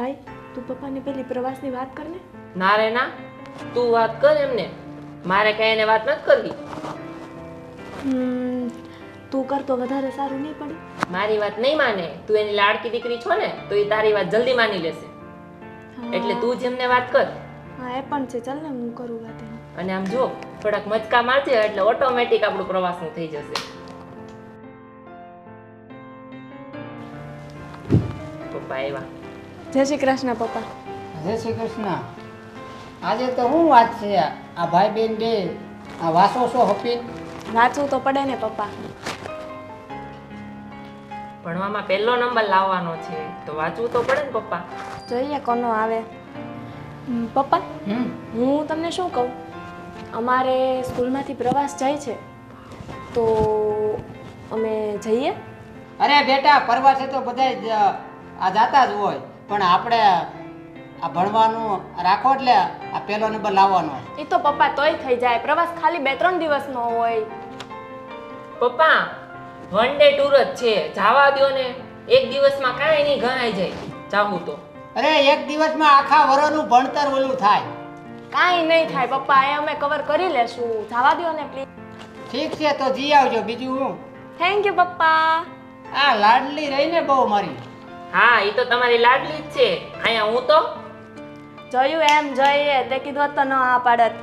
ભાઈ તું પપ્પાને પેલી પ્રવાસની વાત કર ને ના રે ના તું વાત કર એમને. મારે કઈ એને વાત નથી કરવી. હમ, તું કર તો વધારે સારું નહીં પડે. મારી વાત નહીં માને. તું એની લાડકી દીકરી છો ને તો એ તારી વાત જલ્દી માની લેશે. હા. એટલે તું જ એમને વાત કર. હા એ પણ છે. ચાલ ને હું કરું વાત અને આમ જો થોડાક મચકા મારજે એટલે ઓટોમેટિક આપણું પ્રવાસનું થઈ જશે. પપ્પા આવ્યા. જય શ્રી કૃષ્ણ પપ્પા. જય શ્રી કૃષ્ણ. આજે તો શું વાત છે આ ભાઈ બેન બે આ વાસો છો હપી વાંચવું તો પડે ને પપ્પા. ભણવામાં પહેલો નંબર લાવવાનો છે તો વાંચવું તો પડે ને પપ્પા? જોઈએ કોનો આવે. હમ, પપ્પા હમ. હું તમને શું કહું? અમારે સ્કૂલમાંથી પ્રવાસ જાય છે તો અમે જઈએ. અરે બેટા પ્રવાસે તો બધા જ આ જાતા જ હોય. પણ આપણે આ ભણવાનું રાખો એટલે આ પહેલો નંબર લાવવાનો. એ તો પપ્પા તોય થઈ જાય. પ્રવાસ ખાલી બે ત્રણ દિવસનો હોય. પપ્પા વન ડે ટૂર જ છે. જાવા દો ને. એક દિવસમાં કાંઈ નહીં ગણાય જાય. જાવું તો. અરે એક દિવસમાં આખા વરોનું ભણતર ઓલું થાય. કાંઈ નહીં થાય પપ્પા એ અમે કવર કરી લેશું. જવા દો ને પ્લીઝ ઠીક છે તો જી આવજો. બીજું હું? થેન્ક યુ પપ્પા. આ લાડલી રહીને બહુ મારી. હા એ તો તમારી લાડલી જ છે. અહીંયા હું તો? જોયું એમ જોઈએ તે કીધું હોત તો ન આ પાડત.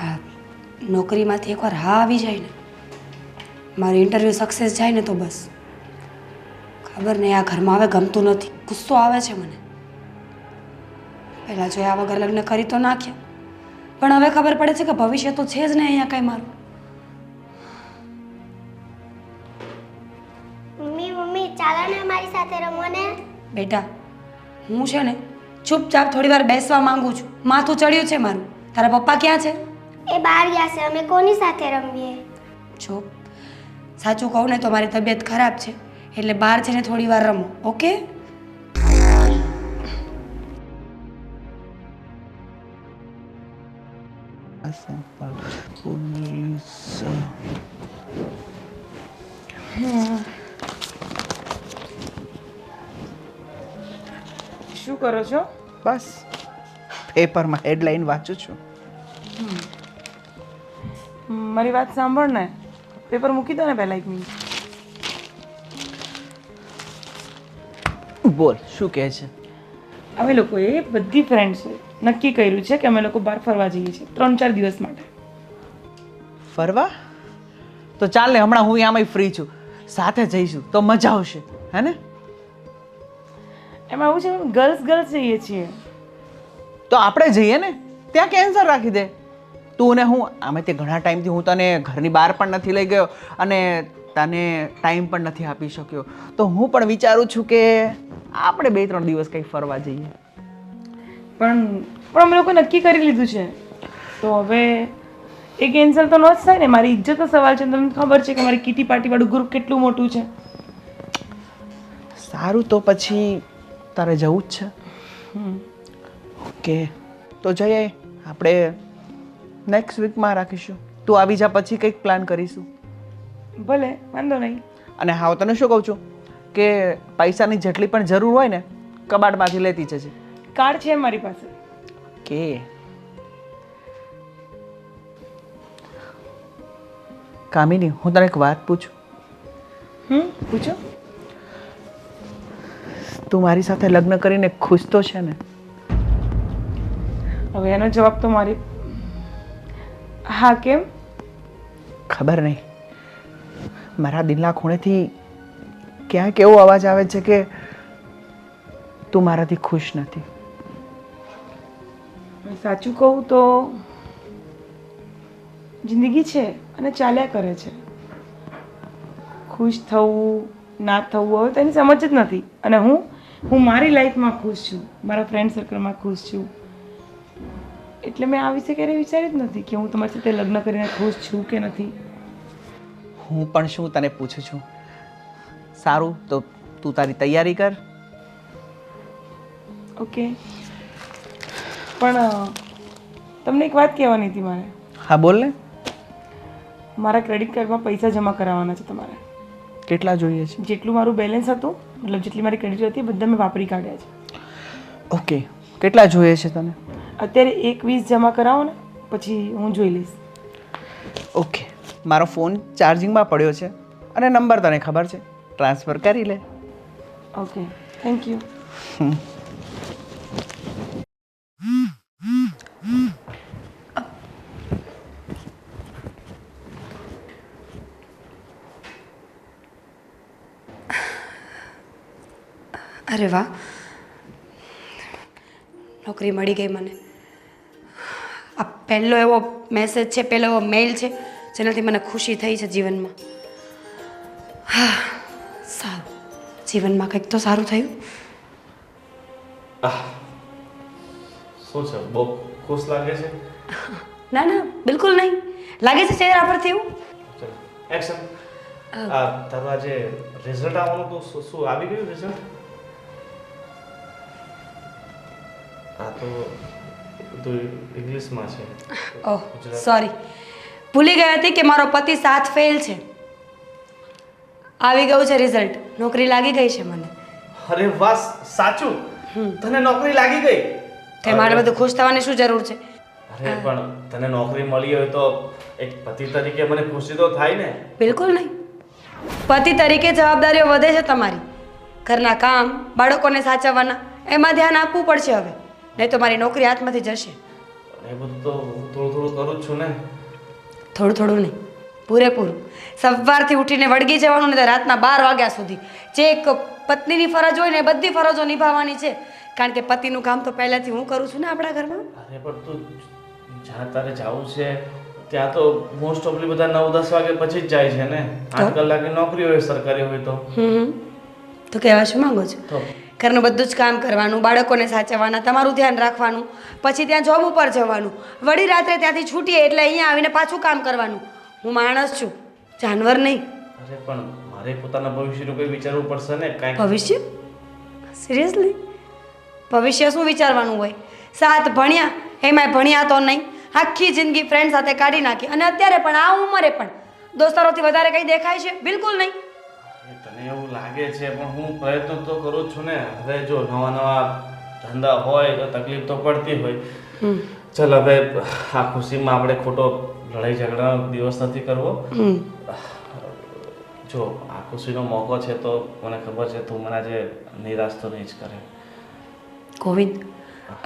આ નોકરીમાંથી એકવાર હા આવી જાય ને મારું ઇન્ટરવ્યૂ સક્સેસ જાય ને તો બસ. ખબર નહીં આ ઘરમાં હવે ગમતું નથી. ગુસ્સો આવે છે મને. પહેલાં જોયા વગર લગ્ન કરી તો નાખ્યા. પણ હવે ખબર પડે છે કે ભવિષ્ય તો છે જ ને અહીંયા કાંઈ મારું. ચાલો ને અમારી સાથે રમો ને. બેટા હું છે ને ચૂપચાપ થોડી વાર બેસવા માંગુ છું. માથું ચડ્યું છે મારું. તારા પપ્પા ક્યાં છે? એ બહાર ગયા છે. અમે કોની સાથે રમીએ? જો સાચું કહું ને તો મારી તબિયત ખરાબ છે. એટલે બહાર છે ને થોડી વાર રમો ઓકે? કરો છો? બસ. પેપરમાં હેડલાઇન વાંચું છું. મારી વાત સાંભળ ને. પેપર મૂકી દો ને પહેલાં એક મિનિટ બોલ શું કહે છે? અમે લોકોએ બધી ફ્રેન્ડ્સે નક્કી કર્યું છે કે અમે લોકો બહાર ફરવા જઈએ છીએ ત્રણ ચાર દિવસ માટે. ફરવા? તો ચાલ ને હમણાં હું આમાંય ફ્રી છું. સાથે જઈશું તો મજા આવશે હે ને? એમાં એવું છે ગર્લ્સ ગર્લ્સ જઈએ છીએ. તો આપણે જઈએ ને? ત્યાં કેન્સર રાખી દે. તું ને હું આમે તે ઘણા ટાઈમથી હું તને ઘરની બહાર પણ નથી લઈ ગયો અને તને ટાઈમ પણ નથી આપી શક્યો. તો હું પણ વિચારું છું કે આપણે બે ત્રણ દિવસ કંઈ ફરવા જઈએ. પણ પણ અમે લોકો નક્કી કરી લીધું છે. તો હવે એ કેન્સલ તો ન જ થાય ને મારી ઇજ્જતનો સવાલ છે તમને ખબર છે કે મારી કીટી પાર્ટીવાળું ગ્રુપ કેટલું મોટું છે. સારું તો પછી તારે જવું જ છે? ઓકે. તો જઈએ આપણે નેક્સ્ટ વીકમાં રાખીશું. તું આવી જા પછી કંઈક પ્લાન કરીશું. ભલે વાંધો નહીં. અને હા તને શું કહું છું? કે પૈસાની જેટલી પણ જરૂર હોય ને કબાટમાંથી લેતી જજે. કાર્ડ છે મારી પાસે. કે કામિની હું તને એક વાત પૂછું? હમ પૂછો. તું મારી સાથે લગ્ન કરીને ખુશ તો છે ને? હવે એનો જવાબ તો મારી હા કેમ? ખબર નહીં. મારા દિલના ખૂણેથી ક્યાંક એવો અવાજ આવે છે કે તું મારાથી ખુશ નથી. સાચું કહું તો જિંદગી છે અને ચાલ્યા કરે છે. ખુશ થવું ના થવું હવે તેની સમજ જ નથી. અને હું હું મારી લાઈફમાં ખુશ છું મારા ફ્રેન્ડ સર્કલમાં ખુશ છું. એટલે મેં આ વિશે ક્યારેય વિચાર્યું જ નથી કે હું તમારી સાથે લગ્ન કરીને ખુશ છું કે નથી. હું પણ શું તને પૂછું છું? સારું તો તું તારી તૈયારી કર. ઓકે. પણ તમને એક વાત કહેવાની હતી મારે. હા બોલ ને. મારા ક્રેડિટ કાર્ડમાં પૈસા જમા કરાવવાના છે તમારે. કેટલા જોઈએ છે? જેટલું મારું બેલેન્સ હતું મતલબ જેટલી મારી ક્રેડિટ હતી બધા મેં વાપરી કાઢ્યા છે. ઓકે. કેટલા જોઈએ છે તને? અત્યારે એક વીસ જમા કરાવો ને પછી હું જોઈ લઈશ. ઓકે. મારો ફોન ચાર્જિંગમાં પડ્યો છે અને નંબર તને ખબર છે? ટ્રાન્સફર કરી લે. ઓકે થેન્ક યુ અરે વાહ. નોકરી મળી ગઈ મને. આ પહેલો એવો મેસેજ છે પહેલો એવો મેઇલ છે જેનાથી મને ખુશી થઈ છે જીવનમાં. હા સારું. જીવનમાં કંઈક તો સારું થયું. શું છે બહુ ખુશ લાગે છે? ના ના બિલકુલ નહીં. લાગે છે ચહેરા પરથી એવું? એક્શન આ તારું આજે રિઝલ્ટ આવવાનું તો શું આવી ગયું રિઝલ્ટ આ તો બધું ઇંગ્લિશમાં છે. ઓહ સોરી ભૂલી ગઈ હતી કે મારો પતિ સાત ફેલ છે. આવી ગયું છે રિઝલ્ટ નોકરી લાગી ગઈ છે મને. અરે વાહ સાચું? તને નોકરી લાગી ગઈ? તે મારે બધું ખુશ થવાની શું જરૂર છે? અરે પણ તને નોકરી મળી હોય તો એક પતિ તરીકે મને ખુશી તો થાય ને. બિલકુલ નહીં. પતિ તરીકે જવાબદારીઓ વધે છે તમારી. ઘરના કામ બાળકોને સાચવવાના એમાં ધ્યાન આપવું પડશે હવે. નહીં તો મારી નોકરી હાથમાંથી જશે. એ બધું તો હું થોડું થોડું કરું જ છું ને. થોડું થોડું નહીં પૂરેપૂરું. સવારથી ઉઠીને વળગી જવાનું ને તો રાતના બાર વાગ્યા સુધી. જે એક પત્નીની ફરજ હોય ને એ બધી ફરજો નિભાવવાની છે. કારણ કે પતિનું કામ તો પહેલાંથી હું કરું છું ને આપણા ઘરમાં. અરે પણ તું જ્યાં તારે જવું છે ત્યાં તો મોસ્ટ ઓફલી બધા નવ દસ વાગે પછી જ જાય છે ને. આઠ કલાકની નોકરી હોય સરકારી હોય તો. તો કહેવા શું માંગો છો? ઘરનું બધું જ કામ કરવાનું બાળકોને સાચવવાના તમારું ધ્યાન રાખવાનું પછી ત્યાં જોબ ઉપર જવાનું. વળી રાત્રે ત્યાંથી છૂટીએ એટલે અહીંયા આવીને પાછું કામ કરવાનું. હું માણસ છું જાનવર નહીં. અરે પણ મારે પોતાના ભવિષ્યનું કંઈ વિચારવું પડશે ને? કાંઈ ભવિષ્ય? સિરિયસલી ભવિષ્ય શું વિચારવાનું હોય? સાત ભણ્યા એમાંય ભણ્યા તો નહીં. આખી જિંદગી ફ્રેન્ડ સાથે કાઢી નાખી. અને અત્યારે પણ આ ઉંમરે પણ દોસ્તારોથી વધારે કંઈ દેખાય છે? બિલકુલ નહીં. તને એવું લાગે છે પણ હું પ્રયત્ન તો કરું છું ને. હવે જો નવા નવા ધંધા હોય તો તકલીફ તો પડતી હોય. ચાલ હવે આ ખુશીમાં આપણે ખોટો લડાઈ ઝઘડાનો દિવસ નથી કરવો. જો આ ખુશીનો મોકો છે તો મને ખબર છે તું મને આજે નિરાશ તો નહીં જ કરે. ગોવિંદ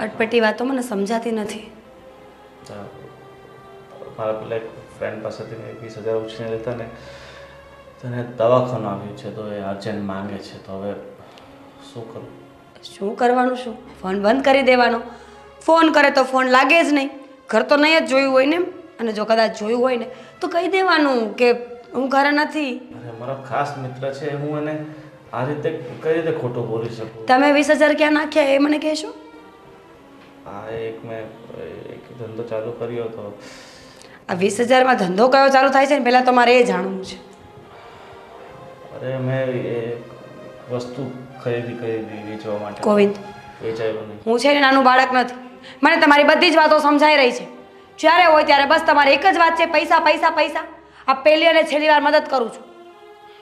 અટપટી વાતો મને સમજાતી નથી. મારા પેલા એક ફ્રેન્ડ પાસેથી મેં વીસ હજાર ઉછીને લેતા ને. તને દવાખાનું આવ્યું છે તો એ અર્જન્ટ માંગે છે તો હવે શું કરું? શું કરવાનું શું? ફોન બંધ કરી દેવાનો. ફોન કરે તો ફોન લાગે જ નહીં. ઘર તો નહીં જ જોયું હોય ને અને જો કદાચ જોયું હોય ને તો કહી દેવાનું કે હું ઘરે નથી. અરે મારો ખાસ મિત્ર છે હું એને આ રીતે કઈ રીતે ખોટું બોલી શકું? તમે વીસ હજાર ક્યાં નાખ્યા એ મને કહેશો? આ એક મેં એક ધંધો ચાલુ કર્યો હતો આ વીસ હજારમાં ધંધો કયો ચાલુ થાય છે ને પહેલાં તો મારે એ જાણવું છે. મેં એ વસ્તુ ખરીદી ખરીદી વેચવા માટે. ગોવિંદ. વેચાયું નહીં. હું છે ને નાનું બાળક નથી. મને તમારી બધી જ વાતો સમજાઈ રહી છે. જ્યારે હોય ત્યારે બસ તમારે એક જ વાત છે પૈસા પૈસા પૈસા. આ પહેલી અને છેલ્લી વાર મદદ કરું છું.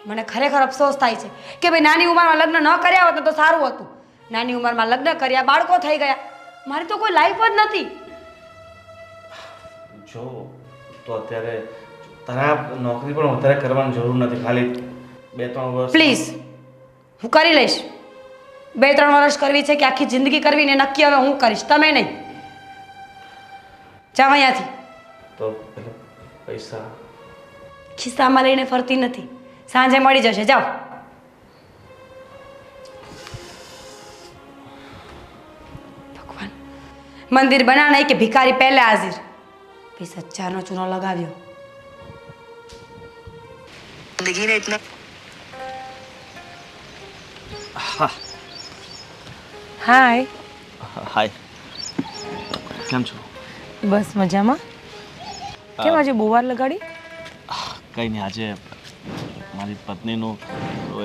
મને ખરેખર અફસોસ થાય છે કે ભાઈ નાની ઉંમરમાં લગ્ન ન કર્યા હોત તો સારું હતું. નાની ઉંમરમાં લગ્ન કર્યા બાળકો થઈ ગયા. મારી તો કોઈ લાઈફ જ નથી. જો તો અત્યારે તારા નોકરી પણ વધારે કરવાની જરૂર નથી. ખાલી બે ત્રણ વર્ષ પ્લીઝ હું કરી લઈશ. બે ત્રણ વર્ષ કરવી છે કે આખી જિંદગી કરવી ને નક્કી હવે હું કરીશ. તમે નહીં. જાવ અહીંયાથી. તો પૈસા. ખિસ્સામાં લઈને ફરતી નથી. સાંજે મળી જશે. જાઓ. ભગવાન મંદિર બના નહીં કે ભિખારી પહેલા હાજર? પૈસા ચારનો ચૂનો લગાવ્યો. હાય હાય કેમ છો? બસ મજામાં. કેમ આજે બહુ વાર લગાડી કંઈ નહીં આજે મારી પત્નીનું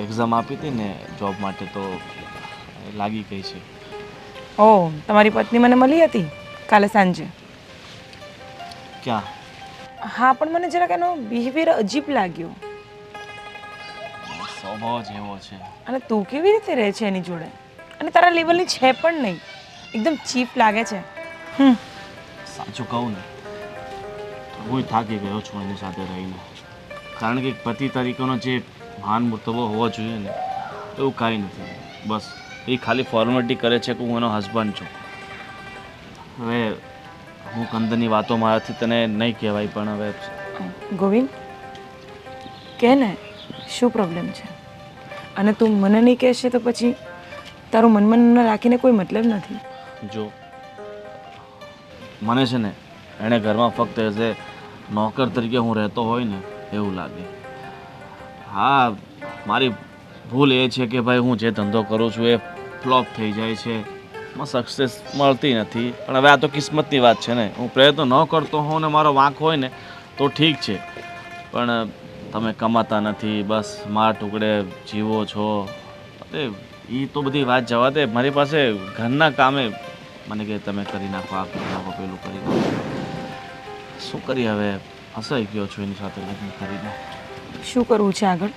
એક્ઝામ આપી હતી ને જોબ માટે તો લાગી ગઈ છે. ઓ તમારી પત્ની મને મળી હતી? કાલે સાંજે. ક્યાં? હા પણ મને જરાક એનો બિહેવિયર અજીબ લાગ્યો. સ્વભાવ જ એવો છે. અને તું કેવી રીતે રહે છે એની જોડે? અને તારા લેવલની છે પણ નહીં. એકદમ ચીપ લાગે છે. હમ. સાચું કહું ને હું થાકી ગયો છું એની સાથે રહીને. કારણ કે પતિ તરીકેનો જે મહાન મુર્તબો હોવો જોઈએ ને એવું કાંઈ નથી. બસ એ ખાલી ફોર્મેલિટી કરે છે કે હું એનો હસબન્ડ છું. હવે હું કંદની વાતો મારાથી તને નહીં કહેવાય પણ હવે ગોવિંદ કે ને શું પ્રોબ્લેમ છે? અને તું મને નહીં કહેશે તો પછી તારું મનમન રાખીને કોઈ મતલબ નથી. જો, મને છે ને, એણે ઘરમાં ફક્ત એઝ એ નોકર તરીકે હું રહેતો હોય ને, એવું લાગે. હા, મારી ભૂલ એ છે કે ભાઈ હું જે ધંધો કરું છું એ ફ્લોપ થઈ જાય છે. માં સક્સેસ મળતી નથી. પણ હવે આ તો કિસ્મતની વાત છે ને. હું પ્રયત્ન ન કરતો હોઉં ને મારો વાંક હોય ને, તો ઠીક છે. પણ તમે કમાતા નથી, બસ મારા ટુકડે જીવો છો. અરે એ તો બધી વાત જવા દે. મારી પાસે ઘરના કામે મને કે તમે કરી નાખો આ કરી નાખો પેલું કરી નાખો. શું કરી હવે? હસાઈ ગયો છું એની સાથે લગ્ન કરીને. શું કરવું છે આગળ?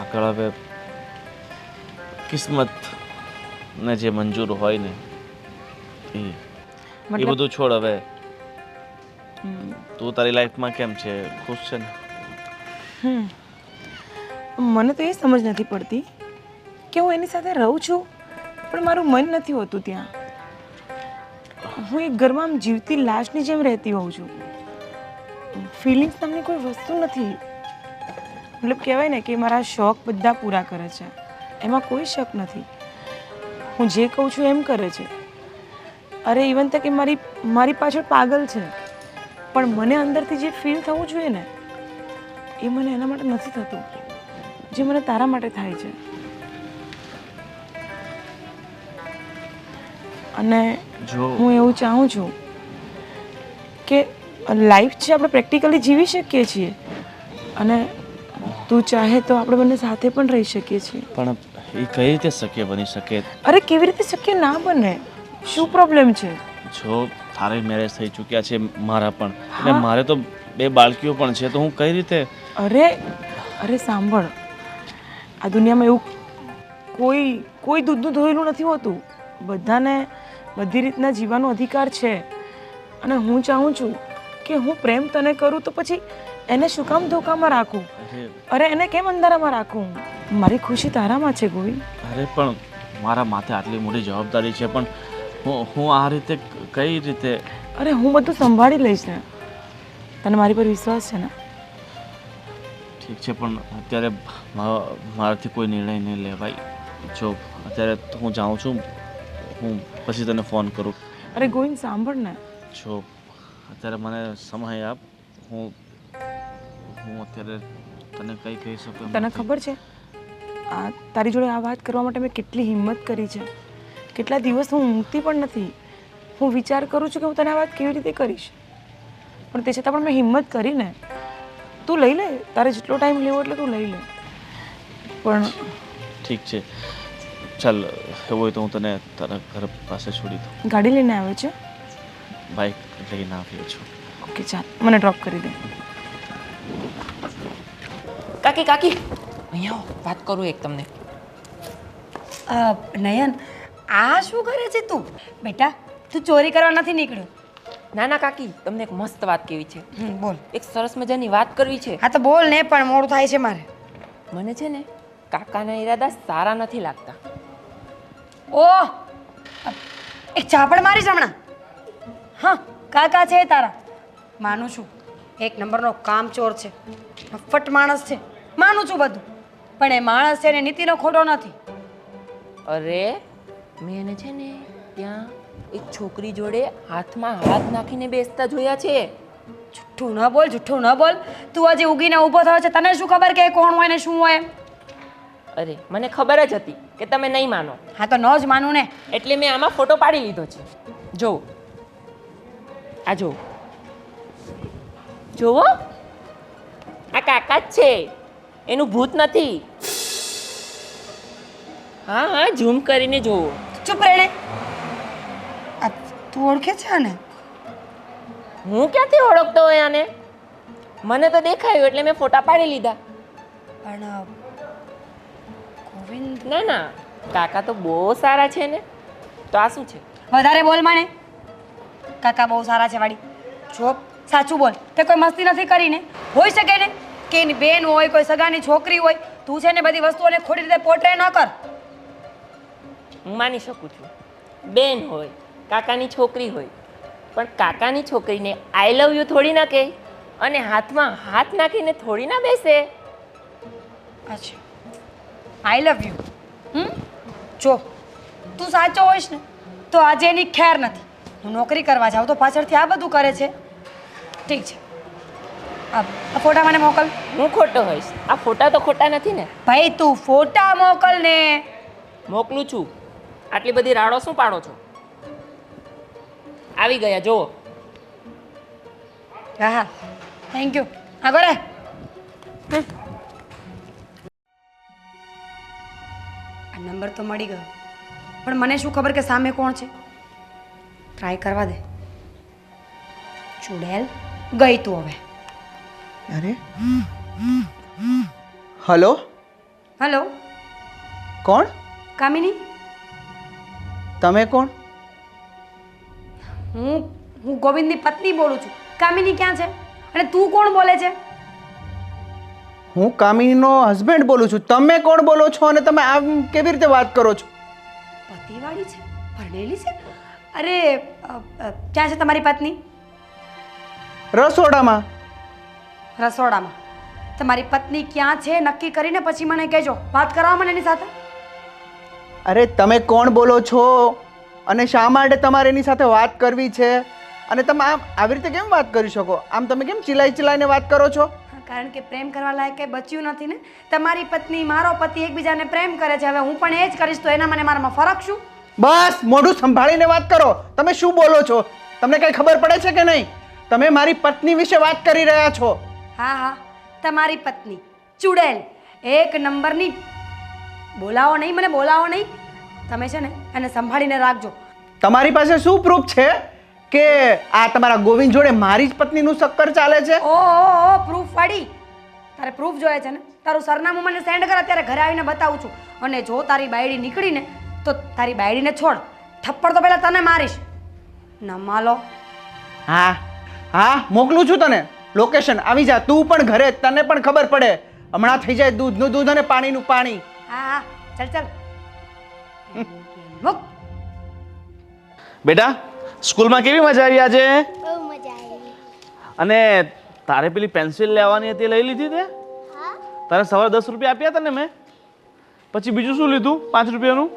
આગળ હવે કિસ્મત ને જે મંજૂર હોય ને એ. એ બધું છોડ હવે. તું તારી લાઈફમાં કેમ છે? ખુશ છે ને. મને તો એ સમજ નથી પડતી કે હું એની સાથે રહું છું? પણ મારું મન નથી હોતું ત્યાં. હું એક ઘરમાં જીવતી લાશની જેમ રહેતી હોઉં છું. ફિલિંગ્સ તમને કોઈ વસ્તુ નથી. મતલબ કહેવાય ને કે મારા શોખ બધા પૂરા કરે છે. એમાં કોઈ શક નથી. હું જે કહું છું એમ કરે છે. અરે ઇવન તક એ મારી મારી પાછળ પાગલ છે. પણ મને અંદરથી જે ફીલ થવું જોઈએ ને, એ મને એના માટે નથી થતું. જે મને તારા માટે થાય છે. અને જો હું એવું ચાહું છું કે લાઈફ છે આપણે પ્રેક્ટિકલી જીવી શકીએ છીએ અને તું ચાહે તો આપણે બંને સાથે પણ રહી શકીએ છીએ. પણ એ કઈ રીતે શક્ય બની શકે? અરે કેવી રીતે શક્ય ના બને? શું પ્રોબ્લેમ છે? જો તારે મેરેજ થઈ ચૂક્યા છે મારા પણ અને મારે તો બે બાળકીઓ પણ છે તો હું કઈ રીતે અરે અરે સાંભળ. આ દુનિયામાં એવું કોઈ કોઈ દૂધનું ધોયેલું નથી હોતું. બધાને બધી રીતના જીવવાનો અધિકાર છે. અને હું ચાહું છું કે હું પ્રેમ તને કરું તો પછી એને શું કામ ધોકામાં રાખું? અરે. એને કેમ અંધારામાં રાખું? મારી ખુશી તારામાં છે ગોવિંદ. અરે પણ મારા માથે આટલી મોટી જવાબદારી છે પણ હું હું આ રીતે કઈ રીતે? અરે હું બધું સંભાળી લઈશ ને. તને મારી પર વિશ્વાસ છે ને? ઠીક છે પણ અત્યારે મારાથી કોઈ નિર્ણય નહીં લેવાય. જો અત્યારે હું જાઉં છું હું પછી તને ફોન કરું. અરે ગોવિંદ સાંભળ ને. જો અત્યારે મને સમય આપ. હું હું અત્યારે તને કંઈ કહી શકું તને ખબર છે? આ તારી જોડે આ વાત કરવા માટે મેં કેટલી હિંમત કરી છે. કેટલા દિવસ હું ઊંઘતી પણ નથી. હું વિચાર કરું છું કે હું તને આ વાત કેવી રીતે કરીશ. પણ તે છતાં પણ મેં હિંમત કરીને તું લઈ લે. તારે જેટલો ટાઈમ લેવો એટલે તું લઈ લે. પણ ઠીક છે. ચાલ એવું હોય તો હું તને તારા ઘર પાસે છોડી દઉં. ગાડી લઈને આવે છે? બાઇક લઈને આવ્યો છું. ઓકે ચાલ. મને ડ્રોપ કરી દે. કાકી કાકી. અહીંયા આવો, વાત કરું એક તમને. નયન આ શું કરે છે તું? બેટા તું ચોરી કરવા નથી નીકળ્યો. ના ના કાકી. તમને એક મસ્ત વાત કેવી છે. હમ, બોલ. એક સરસ મજાની વાત કરવી છે. હા તો બોલ ને પણ મોડું થાય છે મારે. મને છે ને કાકાના ઈરાદા સારા નથી લાગતા. ઓહ એક ચાપડ મારીશ હમણાં. હા કાકા છે તારા. માનું છું. એક નંબરનો કામચોર છે. ફટ માણસ છે. માનું છું બધું. પણ એ માણસ છે ને નીતિનો ખોટો નથી. અરે મેં એને છે ને ત્યાં એક છોકરી જોડે હાથમાં હાથ નાખીને બેસતા જોયા છે. જુઠ્ઠું ન બોલ જુઠ્ઠું ન બોલ. તું હજી ઉગીને ઊભો થયો છે. તને શું ખબર કે કોણ હોય ને શું હોય? અરે મને ખબર જ હતી કે તમે નહીં માનો. હા તો ન જ માનું ને. એટલે મેં આમાં ફોટો પાડી લીધો છે. જો. આ જો. જોવો. આ કાકા જ છે. એનું ભૂત નથી. હા હા ઝૂમ કરીને જોવો. ચૂપ રેણે આ તું ઓળખે છે ને હું ક્યાંથી ઓળખતો હોય આને? મને તો દેખાયું એટલે મેં ફોટા પાડી લીધા. પણ ના ના કાકા તો બહુ સારા છે ને. તો આ શું છે? વધારે બોલ માને કાકા બહુ સારા છે વાડી. જો સાચું બોલ. તે કોઈ મસ્તી નથી કરી ને હોઈ શકે ને? કે એની બેન હોય કોઈ સગાની છોકરી હોય તું છે ને બધી વસ્તુઓને ખોટી રીતે પોટ્રે ન કર. હું માની શકું છું. બેન હોય કાકાની છોકરી હોય પણ કાકાની છોકરીને આઈ લવ યુ થોડી ના કહે. અને હાથમાં હાથ નાખીને થોડી ના બેસે. અચ્છા આઈ લવ યુ. હમ? જો તું સાચો હોઈશ ને તો આજે એની ખેર નથી. હું નોકરી કરવા જાઉં તો પાછળથી આ બધું કરે છે. ઠીક છે. આ આ ફોટા મને મોકલ. હું ખોટો હોઈશ. આ ફોટા તો ખોટા નથી ને. ભાઈ તું ફોટા મોકલ ને. મોકલું છું. આટલી બધી રાડો શું પાડો છો? આવી ગયા જુઓ. હા હા. થેન્ક યુ આગળ રે આ નંબર તો મળી ગયો. પણ મને શું ખબર કે સામે કોણ છે? ટ્રાય કરવા દે. ચુડેલ ગઈ તું હવે. અરે. હલો? હલો? કોણ? કામિની? તમે કોણ? હું હું ગોવિંદની પત્ની બોલું છું. કામિની ક્યાં છે? અને તું કોણ બોલે છે? હું કામિનીનો હસબન્ડ બોલું છું. તમે કોણ બોલો છો અને તમે આમ કેવી રીતે વાત કરો છો? પતિવાળી છે? ભણેલી છે? અરે ક્યાં છે તમારી પત્ની? રસોડામાં. રસોડામાં. તમારી પત્ની ક્યાં છે? નક્કી કરીને પછી મને કહેજો. વાત કરાવો મને એની સાથે. અરે તમે કોણ બોલો છો? અને શા માટે તમારે એની સાથે વાત કરવી છે? અને તમે આમ આવી રીતે કેમ વાત કરી શકો? આમ તમે કેમ ચિલાઈ ચિલાઈને વાત કરો છો? કારણ કે પ્રેમ કરવા લાયક કંઈ બચ્યું નથી ને. તમારી પત્ની મારો પતિ એકબીજાને પ્રેમ કરે છે. હવે હું પણ એ જ કરીશ તો એના મને મારામાં ફરક શું? બસ મોઢું સંભાળીને વાત કરો. તમે શું બોલો છો? તમને કઈ ખબર પડે છે કે નહીં? તમે મારી પત્ની વિશે વાત કરી રહ્યા છો. હા હા. તમારી પત્ની ચુડેલ. એક નંબરની. બોલાવો નહીં મને બોલાવો નહીં. તમે છે ને એને સંભાળીને રાખજો. તમારી પાસે શું પ્રૂફ છે? કે આ તમારા ગોવિંદ જોડે મારી જ પત્નીનું ચક્કર ચાલે છે? ઓ ઓ પ્રૂફ વાળી. તારે પ્રૂફ જોઈએ છે ને? તારું સરનામું મને સેન્ડ કર અત્યારે ઘરે આવીને બતાવું છું. અને જો તારી બાયડી નીકળીને તો તારી બાયડીને છોડ. થપ્પડ તો પહેલાં તને મારીશ. નમા લો હા હા મોકલું છું તને. લોકેશન આવી જા. તું પણ ઘરે તને પણ ખબર પડે. હમણાં થઈ જાય દૂધનું દૂધ અને પાણીનું પાણી. હા હા. ચાલ ચાલ. મૂક. બેટા સ્કૂલમાં કેવી મજા આવી આજે? બહુ મજા આવી. અને તારે પેલી પેન્સિલ લેવાની હતી લઈ લીધી તે? હા. તારે સવારે દસ રૂપિયા આપ્યા હતા ને મેં? પછી બીજું શું લીધું પાંચ રૂપિયાનું?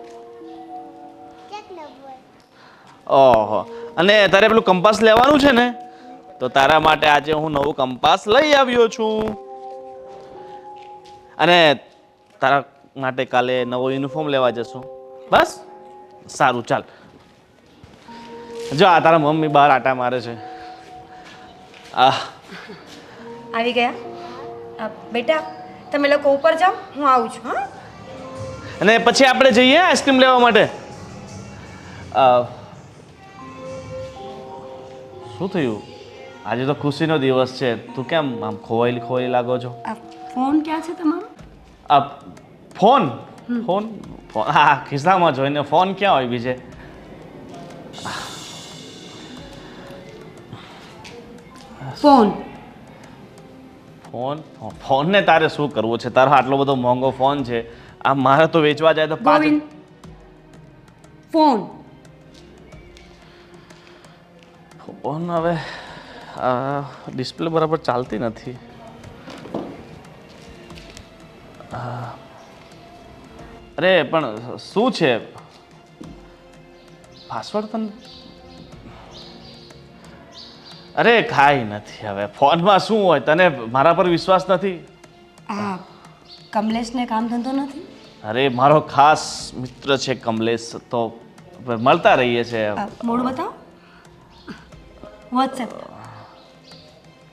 ઓહો. અને તારે પેલું કંપાસ લેવાનું છે ને? તો તારા માટે આજે હું નવું કંપાસ લઈ આવ્યો છું. અને તારા માટે કાલે નવો યુનિફોર્મ લેવા જશું. બસ? સારું ચાલ. જો આ તારા મમ્મી બહાર આટા મારે છે. આહ આવી ગયા? બેટા તમે લોકો ઉપર જાઓ હું આવું છું હા? અને પછી આપણે જઈએ આઈસ્ક્રીમ લેવા માટે. શું થયું? આજે તો ખુશીનો દિવસ છે. તું કેમ આમ ખોવાયેલી ખોવાયેલી લાગો છો? ફોન ક્યાં છે તમારો? આ ફોન? ફોન? ફોન હા ખિસ્સામાં જોઈને ફોન ક્યાં હોય બીજે? ફોન. ફોન? ફોનને તારે શું કરવું છે? તારો આટલો બધો મોંઘો ફોન છે. આ મારે તો વેચવા જાય તો પાંચ ફોન. ફોન હવે ડિસ્પ્લે બરાબર ચાલતી નથી. અરે પણ શું છે? પાસવર્ડ તને અરે કાંઈ નથી. હવે ફોનમાં શું હોય? તને મારા પર વિશ્વાસ નથી? આ કમલેશને કામ ધંધો નથી? અરે મારો ખાસ મિત્ર છે કમલેશ. તો મળતા રહીએ આ મોડ બતાવો. વોટ્સએપ.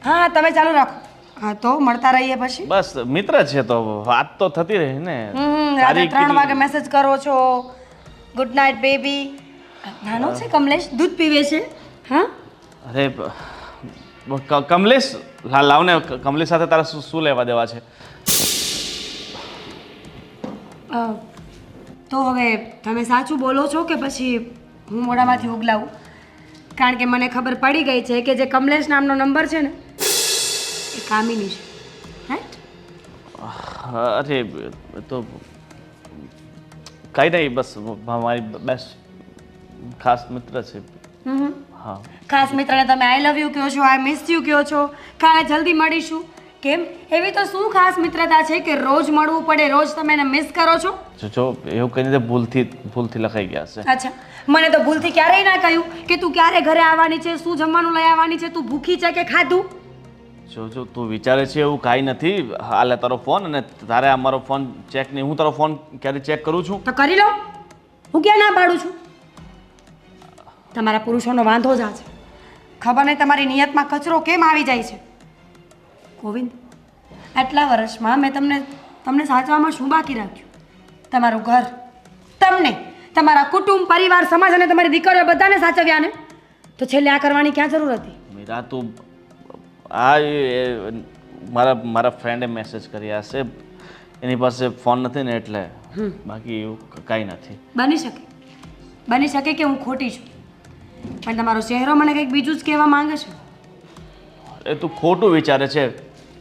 હા તમે ચાલુ રાખો. હા તો મળતા રહીએ પછી. બસ મિત્ર છે તો વાત તો થતી રહી ને. રાતે ત્રણ વાગે મેસેજ કરો છો. ગુડ નાઇટ બેબી નાનો છે કમલેશ? દૂધ પીવે છે? હા? અરે કમલેશ લાવને કમલેશ સાથે તારા શું શું લેવા દેવા છે? તો હવે તમે સાચું બોલો છો કે પછી હું મોઢામાંથી ઉગલાવું? કારણ કે મને ખબર પડી ગઈ છે કે જે કમલેશ નામનો નંબર છે ને એ કામિની છે. રાઈટ અરે તો કાંઈ નહીં બસ મારી બેસ્ટ ખાસ મિત્ર છે. હમ. ખાસ મિત્રને તમે આઈ લવ યુ કહો છો આઈ મિસ યુ કહો છો. કાલે જલ્દી મળીશું. કેમ? એવી તો શું ખાસ મિત્રતા છે કે રોજ મળવું પડે રોજ તમે એને મિસ કરો છો? જો જો એવું કહીને તો ભૂલથી ભૂલથી લખાઈ ગયા છે. અચ્છા. મને તો ભૂલથી ક્યારેય ના કહ્યું કે તું ક્યારે ઘરે આવવાની છે શું જમવાનું લઈ આવવાની છે તું ભૂખી છે કે ખાધું? જો જો તું વિચારે છે એવું કાંઈ નથી. હાલે તારો ફોન અને તારે આ મારો ફોન ચેક નહીં હું તારો ફોન ક્યારે ચેક કરું છું? તો કરી લો. હું ક્યાં ના પાડું છું? તમારા પુરુષોનો વાંધો જ આ છે. ખબર નહીં તમારી નિયતમાં કચરો કેમ આવી જાય છે? ગોવિંદ આટલા વર્ષમાં મેં તમને તમને સાચવામાં શું બાકી રાખ્યું? તમારું ઘર તમને તમારા કુટુંબ પરિવાર સમાજ અને તમારી દીકરીઓ બધાને સાચવ્યા ને? તો છેલ્લે આ કરવાની ક્યાં જરૂર હતી? મીરા તું આ મારા મારા ફ્રેન્ડે મેસેજ કર્યા હશે એની પાસે ફોન નથી ને એટલે બાકી એવું કાંઈ નથી. બની શકે. બની શકે કે હું ખોટી છું? પણ તમારો ચહેરો મને કંઈક બીજું જ કહેવા માંગે છે. એ તું ખોટું વિચારે છે.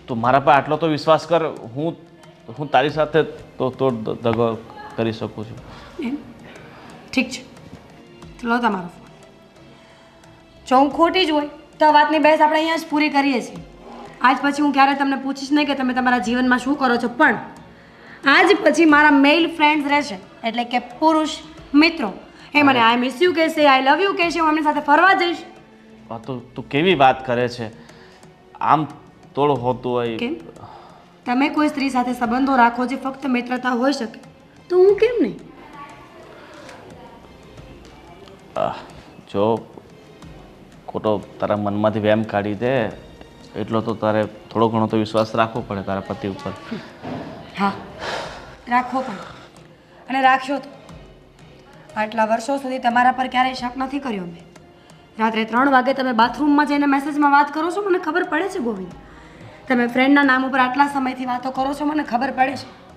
તું મારા પર આટલો તો વિશ્વાસ કર. હું હું તારી સાથે તો તો દગો કરી શકું છું. એમ? ઠીક છે. લો તમારો ફોન જો હું ખોટી જ હોય તો આ વાતની બહેસ આપણે અહીંયા જ પૂરી કરીએ છીએ. આજ પછી હું ક્યારે તમને પૂછીશ નહીં કે તમે તમારા જીવનમાં શું કરો છો. પણ આજ પછી મારા મેલ ફ્રેન્ડ્સ રહેશે એટલે કે પુરુષ મિત્રો. એ મને આઈ મિસ યુ કહેશે આઈ લવ યુ કહેશે હું એમની સાથે ફરવા જઈશ. આ તો તું કેવી વાત કરે છે? આમ તોડ હોતું હોય. કેમ? તમે કોઈ સ્ત્રી સાથે સંબંધો રાખો જે ફક્ત મિત્રતા હોઈ શકે. તો હું કેમ નહીં? જો ખોટો તારા મનમાંથી વેમ કાઢી દે એટલો તો તારે થોડો ઘણો તો વિશ્વાસ રાખવો પડે તારા પતિ ઉપર. હા રાખવો પણ. અને રાખ્યો તો. આટલા વર્ષો સુધી તમારા પર ક્યારેય શક નથી કર્યો મેં. રાત્રે ત્રણ વાગે તમે બાથરૂમમાં જઈને મેસેજમાં વાત કરો છો, મને ખબર પડે છે ગોવિંદ. તમે ફ્રેન્ડના નામ ઉપર આટલા સમયથી વાતો કરો છો, મને ખબર પડે છે.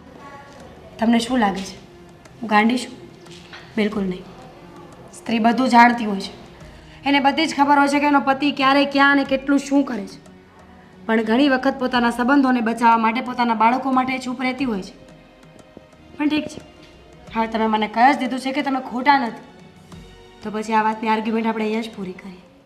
તમને શું લાગે છે? હું ગાંડી છું? બિલકુલ નહીં. સ્ત્રી બધું જાણતી હોય છે. એને બધી જ ખબર હોય છે કે એનો પતિ ક્યારે, ક્યાં અને કેટલું શું કરે છે. પણ ઘણી વખત પોતાના સંબંધોને બચાવવા માટે, પોતાના બાળકો માટે ચૂપ રહેતી હોય છે. પણ ઠીક છે. હવે તમે મને કહી જ દીધું છે કે તમે ખોટા નથી. તો પછી આ વાતની આર્ગ્યુમેન્ટ આપણે અહીંયા જ પૂરી કરીએ.